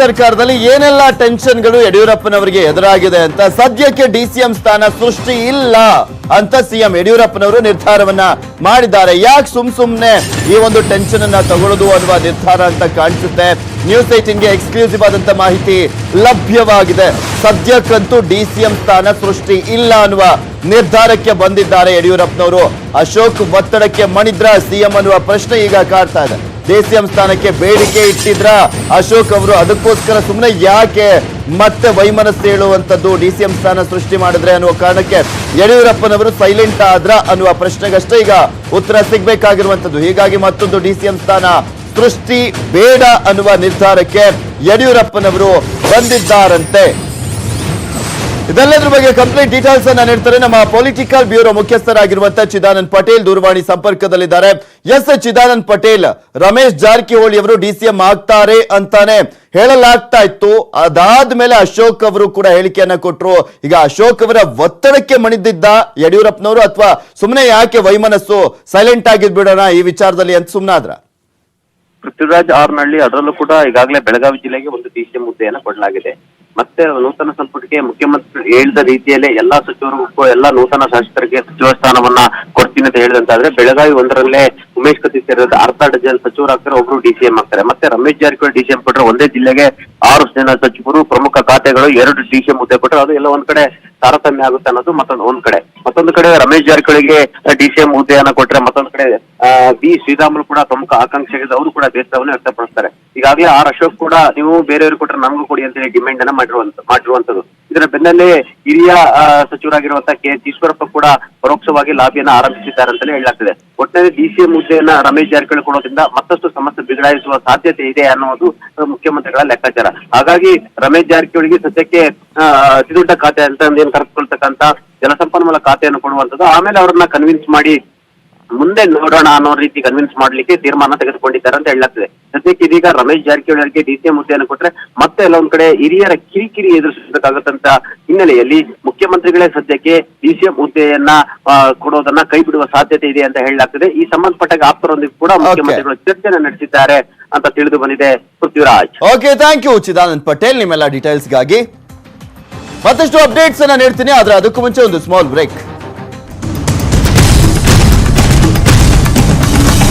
ಸರ್ಕಾರದಲ್ಲಿ ಏನೆಲ್ಲ ಟೆನ್ಷನ್ಗಳು ಯಡಿಯೂರಪ್ಪನವರಿಗೆ ಎದುರಾಗಿದೆ ಅಂತ ಸದ್ಯಕ್ಕೆ ಡಿಸಿಎಂ ಸ್ಥಾನ ಸೃಷ್ಟಿ ಇಲ್ಲ ಅಂತ ಸಿಎಂ ಯಡಿಯೂರಪ್ಪನವರು ನಿರ್ಧಾರವನ್ನ ಮಾಡಿದ್ದಾರೆ. ಯಾಕೆ ಸುಮ್ ಸುಮ್ನೆ ಈ ಒಂದು ಟೆನ್ಷನ್ ಅನ್ನ ತಗೊಳ್ಳೋದು ಅನ್ನುವ ನಿರ್ಧಾರ ಅಂತ ಕಾಣಿಸುತ್ತೆ. ನ್ಯೂಸ್ ಏಟಿನ್ಗೆ ಎಕ್ಸ್ಕ್ಲೂಸಿವ್ ಆದಂತ ಮಾಹಿತಿ ಲಭ್ಯವಾಗಿದೆ. ಸದ್ಯಕ್ಕಂತೂ ಡಿಸಿಎಂ ಸ್ಥಾನ ಸೃಷ್ಟಿ ಇಲ್ಲ ಅನ್ನುವ ನಿರ್ಧಾರಕ್ಕೆ ಬಂದಿದ್ದಾರೆ ಯಡಿಯೂರಪ್ಪನವರು. ಅಶೋಕ್ ಒತ್ತಡಕ್ಕೆ ಮಣಿದ್ರ ಸಿಎಂ ಅನ್ನುವ ಪ್ರಶ್ನೆ ಈಗ ಕಾಡ್ತಾ ಇದೆ. ಡಿಸಿಎಂ ಸ್ಥಾನಕ್ಕೆ ಬೇಡಿಕೆ ಇಟ್ಟಿದ್ರ ಅಶೋಕ್ ಅವರು ಅದಕ್ಕೋಸ್ಕರ ಸುಮ್ಮನೆ ಯಾಕೆ ಮತ್ತೆ ವೈಮನಸ್ಸು ಹೇಳುವಂತದ್ದು ಡಿಸಿಎಂ ಸ್ಥಾನ ಸೃಷ್ಟಿ ಮಾಡಿದ್ರೆ ಅನ್ನುವ ಕಾರಣಕ್ಕೆ ಯಡಿಯೂರಪ್ಪನವರು ಸೈಲೆಂಟ್ ಆದ್ರ ಅನ್ನುವ ಪ್ರಶ್ನೆಗಷ್ಟೇ ಈಗ ಉತ್ತರ ಸಿಗಬೇಕಾಗಿರುವಂಥದ್ದು. ಹೀಗಾಗಿ ಮತ್ತೊಂದು ಡಿಸಿಎಂ ಸ್ಥಾನ ಸೃಷ್ಟಿ ಬೇಡ ಅನ್ನುವ ನಿರ್ಧಾರಕ್ಕೆ ಯಡಿಯೂರಪ್ಪನವರು ಬಂದಿದ್ದಾರಂತೆ. ಇದೆಲ್ಲದ್ರ ಬಗ್ಗೆ ಕಂಪ್ಲೀಟ್ ಡೀಟೇಲ್ಸ್ ಅನ್ನ ನೀಡ್ತಾರೆ ನಮ್ಮ ಪೊಲಿಟಿಕಲ್ ಬ್ಯೂರೋ ಮುಖ್ಯಸ್ಥರಾಗಿರುವಂತಹ ಚಿದಾನಂದ್ ಪಟೇಲ್ ದೂರವಾಣಿ ಸಂಪರ್ಕದಲ್ಲಿದ್ದಾರೆ. ಎಸ್ ಚಿದಾನಂದ್ ಪಟೇಲ್, ರಮೇಶ್ ಜಾರಕಿಹೊಳಿ ಅವರು ಡಿಸಿಎಂ ಆಗ್ತಾರೆ ಅಂತಾನೆ ಹೇಳಲಾಗ್ತಾ ಇತ್ತು. ಅದಾದ್ಮೇಲೆ ಅಶೋಕ್ ಅವರು ಕೂಡ ಹೇಳಿಕೆಯನ್ನ ಕೊಟ್ಟರು ಈಗ ಅಶೋಕ್ ಅವರ ಒತ್ತಡಕ್ಕೆ ಮಣಿದಿದ್ದ ಯಡಿಯೂರಪ್ಪನವರು ಅಥವಾ ಸುಮ್ಮನೆ ಯಾಕೆ ವೈಮನಸ್ಸು ಸೈಲೆಂಟ್ ಆಗಿದ್ಬಿಡೋಣ ಈ ವಿಚಾರದಲ್ಲಿ ಅಂತ ಸುಮ್ಮನಾದ್ರ ಪೃಥ್ವಿರಾಜ್ ಆರ್ನಹಳ್ಳಿ ಅದರಲ್ಲೂ ಕೂಡ ಈಗಾಗಲೇ ಬೆಳಗಾವಿ ಜಿಲ್ಲೆಗೆ ಒಂದು ಡಿಸಿಎಂ ಹುದ್ದೆಯನ್ನು ಕೊಡಲಾಗಿದೆ. ಮತ್ತೆ ನೂತನ ಸಂಪುಟಕ್ಕೆ ಮುಖ್ಯಮಂತ್ರಿ ಹೇಳಿದ ರೀತಿಯಲ್ಲೇ ಎಲ್ಲಾ ಸಚಿವರಿಗೂ ಎಲ್ಲಾ ನೂತನ ಶಾಸಕರಿಗೆ ಸಚಿವ ಸ್ಥಾನವನ್ನ ಕೊಡ್ತೀನಿ ಅಂತ ಹೇಳಿದಂತಾದ್ರೆ ಬೆಳಗಾವಿ ಒಂದರಲ್ಲೇ ಉಮೇಶ್ ಕತ್ತಿ ಸೇರಿದ ಅರ್ಧ ಡಜನ್ ಸಚಿವರಾಗ್ತಾರೆ ಒಬ್ರು ಡಿಸಿಎಂ ಆಗ್ತಾರೆ. ಮತ್ತೆ ರಮೇಶ್ ಜಾರಕಿಹೊಳಿ ಡಿಸಿಎಂ ಕೊಟ್ರೆ ಒಂದೇ ಜಿಲ್ಲೆಗೆ ಆರು ಜನ ಸಚಿವರು, ಪ್ರಮುಖ ಖಾತೆಗಳು ಎರಡು ಡಿಸಿಎಂ ಹುದ್ದೆ ಕೊಟ್ಟರೆ ಅದು ಎಲ್ಲ ಒಂದ್ ಕಡೆ ತಾರತಮ್ಯ ಆಗುತ್ತೆ ಅನ್ನೋದು ಮತ್ತೊಂದು ಒಂದ್ ಕಡೆ. ಮತ್ತೊಂದು ಕಡೆ ರಮೇಶ್ ಜಾರಕಿಹೊಳಿಗೆ ಡಿಸಿಎಂ ಹುದ್ದೆಯನ್ನ ಕೊಟ್ರೆ ಮತ್ತೊಂದು ಕಡೆ ಬಿ ಶ್ರೀರಾಮುಲು ಕೂಡ ಪ್ರಮುಖ ಆಕಾಂಕ್ಷೆಗೆ ಅವರು ಕೂಡ ಬೇಸರವನ್ನು ವ್ಯಕ್ತಪಡಿಸ್ತಾರೆ. ಈಗಾಗಲೇ ಆರ್ ಅಶೋಕ್ ಕೂಡ ನೀವು ಬೇರೆಯವರು ಕೊಟ್ಟರೆ ನಮಗೂ ಕೊಡಿ ಅಂತ ಹೇಳಿ ಡಿಮ್ಯಾಂಡ್ ಅನ್ನ ಮಾಡಿರುವಂತ ಮಾಡಿರುವಂತದ್ದು ಇದರ ಬೆನ್ನಲ್ಲೇ ಹಿರಿಯ ಸಚಿವರಾಗಿರುವಂತಹ ಕೆ ಈಶ್ವರಪ್ಪ ಕೂಡ ಪರೋಕ್ಷವಾಗಿ ಲಾಬಿಯನ್ನ ಆರಂಭಿಸಿದ್ದಾರೆ ಅಂತಲೇ ಹೇಳಲಾಗ್ತದೆ. ಒಟ್ಟಿನಲ್ಲಿ ಡಿಸಿಎಂ ಮುದ್ದೆಯನ್ನ ರಮೇಶ್ ಜಾರಕಿಹೊಳಿ ಕೊಡೋದ್ರಿಂದ ಮತ್ತಷ್ಟು ಸಮಸ್ಯೆ ಬಿಗಡಾಯಿಸುವ ಸಾಧ್ಯತೆ ಇದೆ ಅನ್ನೋದು ಮುಖ್ಯಮಂತ್ರಿಗಳ ಲೆಕ್ಕಾಚಾರ. ಹಾಗಾಗಿ ರಮೇಶ್ ಜಾರಕಿಹೊಳಿಗೆ ಸದ್ಯಕ್ಕೆ ಅತಿದೊಡ್ಡ ಅತಿ ದೊಡ್ಡ ಖಾತೆ ಅಂತ ಏನ್ ಕರೆಸ್ಕೊಳ್ತಕ್ಕಂತ ಜಲಸಂಪನ್ಮೂಲ ಖಾತೆಯನ್ನು ಕೊಡುವಂತದ್ದು ಆಮೇಲೆ ಅವರನ್ನ ಕನ್ವಿನ್ಸ್ ಮಾಡಿ ಮುಂದೆ ನೋಡೋಣ ಅನ್ನೋ ರೀತಿ ಕನ್ವಿನ್ಸ್ ಮಾಡ್ಲಿಕ್ಕೆ ತೀರ್ಮಾನ ತೆಗೆದುಕೊಂಡಿದ್ದಾರೆ ಅಂತ ಹೇಳಲಾಗ್ತದೆ. ಸದ್ಯಕ್ಕೆ ಇದೀಗ ರಮೇಶ್ ಜಾರಕಿಹೊಳಿ ಅವರಿಗೆ ಡಿಸಿಎಂ ಹುದ್ದೆಯನ್ನು ಕೊಟ್ರೆ ಮತ್ತೆ ಎಲ್ಲೊಂದ್ ಕಡೆ ಹಿರಿಯರ ಕಿರಿಕಿರಿ ಎದುರಿಸಬೇಕಾಗತ್ತಂತ ಹಿನ್ನೆಲೆಯಲ್ಲಿ ಮುಖ್ಯಮಂತ್ರಿಗಳೇ ಸದ್ಯಕ್ಕೆ ಡಿಸಿಎಂ ಹುದ್ದೆಯನ್ನ ಆ, ಕೊಡೋದನ್ನ ಕೈ ಬಿಡುವ ಸಾಧ್ಯತೆ ಇದೆ ಅಂತ ಹೇಳಲಾಗ್ತದೆ. ಈ ಸಂಬಂಧಪಟ್ಟ ಆಪ್ತರೊಂದಿಗೆ ಕೂಡ ಮುಖ್ಯಮಂತ್ರಿಗಳು ಚರ್ಚೆನ ನಡೆಸಿದ್ದಾರೆ ಅಂತ ತಿಳಿದು ಬಂದಿದೆ Prithviraj. Okay thank you Chidanand Patel. ನಿಮ್ಮೆಲ್ಲ ಡೀಟೇಲ್ಸ್ಗಾಗಿ ಮತ್ತಷ್ಟು ಅಪ್ಡೇಟ್ಸ್ ಅನ್ನ ನೀಡ್ತೀನಿ ಆದ್ರೆ ಅದಕ್ಕೂ ಮುಂಚೆ ಒಂದು ಸ್ಮಾಲ್ ಬ್ರೇಕ್